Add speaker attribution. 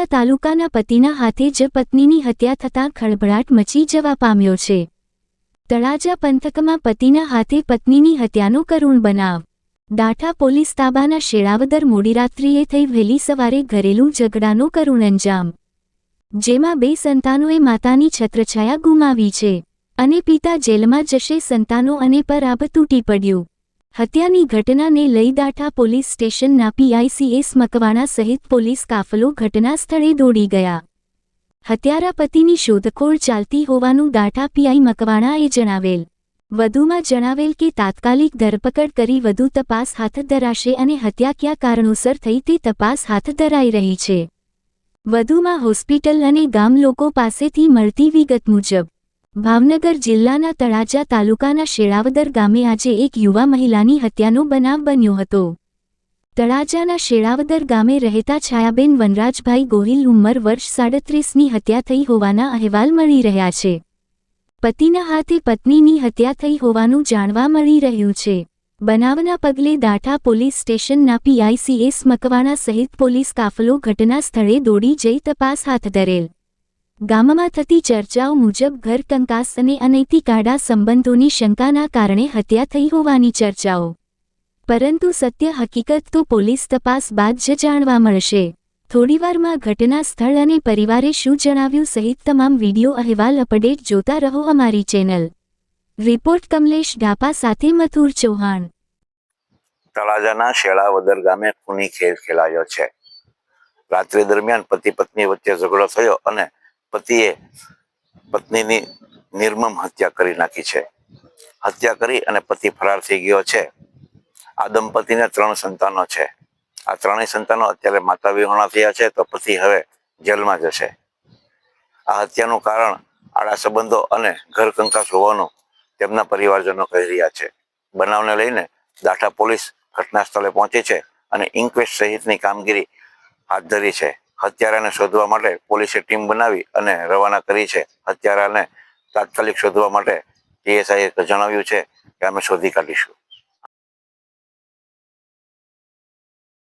Speaker 1: તળાજા તાલુકાના પતિના હાથે જ પત્નીની હત્યા થતાં ખળભળાટ મચી જવા પામ્યો છે. તળાજા પંથકમાં પતિના હાથે પત્નીની હત્યાનો કરુણ બનાવ. દાઠા પોલીસ તાબાના શેળાવદર મોડીરાત્રિએ થઈ વહેલી સવારે ઘરેલું ઝઘડાનો કરુણ અંજામ. જેમાં બે સંતાનોએ માતાની છત્રછાયા ગુમાવી છે અને પિતા જેલમાં જશે સંતાનો અને પર આબ તૂટી પડ્યું. હત્યાની ઘટનાને લઈ દાઠા પોલીસ સ્ટેશનના પીઆઈસીએસ મકવાણા સહિત પોલીસ કાફલો ઘટના સ્થળે દોડી ગયા. હત્યારા પતિની શોધખોળ ચાલતી હોવાનું દાઠા પીઆઈ મકવાણાએ જણાવેલ. વધુમાં જણાવેલ કે તાત્કાલિક ધરપકડ કરી વધુ તપાસ હાથ ધરાશે અને હત્યા કયા કારણોસર થઈ તે તપાસ હાથ ધરાઈ રહી છે. વધુમાં હોસ્પિટલ અને ગામ લોકો પાસેથી મળતી વિગત મુજબ ભાવનગર જિલ્લાના તળાજા તાલુકાના શેળાવદર ગામે આજે એક યુવા મહિલાની હત્યાનો બનાવ બન્યો હતો. તળાજાના શેળાવદર ગામે રહેતા છાયાબેન વનરાજભાઈ ગોહિલ ઉંમર વર્ષ સાડત્રીસની હત્યા થઈ હોવાના અહેવાલ મળી રહ્યા છે. પતિના હાથે પત્નીની હત્યા થઈ હોવાનું જાણવા મળી રહ્યું છે. બનાવના પગલે દાઠા પોલીસ સ્ટેશનના પીઆઈસીએસ મકવાણા સહિત પોલીસ કાફલો ઘટના સ્થળે દોડી જઈ તપાસ હાથ ધરેલ. ગામમાં થતી ચર્ચાઓ મુજબ ઘર કંકાસ અને અનૈતિક આડા સંબંધોની શંકાના કારણે હત્યા થઈ હોવાની ચર્ચાઓ. પરંતુ સત્ય હકીકત તો પોલીસ તપાસ બાદ જ જાણવા મળશે. થોડીવારમાં ઘટના સ્થળ અને પરિવારે શું જણાવ્યું સહિત તમામ વીડિયો અહેવાલ અપડેટ જોતા રહો અમારી ચેનલ. રિપોર્ટ કમલેશ ઢાપા સાથે મથુર ચૌહાણ.
Speaker 2: તળાજાના શેળાવદર ગામે ખૂની ખેલ ખેલાયો છે. રાત્રિ દરમિયાન પતિ પત્ની વચ્ચે ઝઘડો થયો અને પતિએ પત્નીની નિર્મમ હત્યા કરી નાખી છે. હત્યા કરી અને પતિ ફરાર થઈ ગયો છે. આ દંપતીને ત્રણ સંતાનો છે. આ ત્રણેય સંતાનો અત્યારે માતા વિહોણા થયા છે તો પતિ હવે જેલમાં જશે. આ હત્યાનું કારણ આડા સંબંધો અને ઘર કંકાસ હોવાનું તેમના પરિવારજનો કહી રહ્યા છે. બનાવને લઈને દાઠા પોલીસ ઘટના સ્થળે પહોંચી છે અને ઇન્ક્વેસ્ટ સહિતની કામગીરી હાથ ધરી છે. હત્યારાને શોધવા માટે પોલીસે ટીમ બનાવી અને રવાના કરી છે. હત્યારાને તાત્કાલિક શોધવા માટે પીએસઆઈએ જણાવ્યું છે કે અમે શોધી કાઢીશું.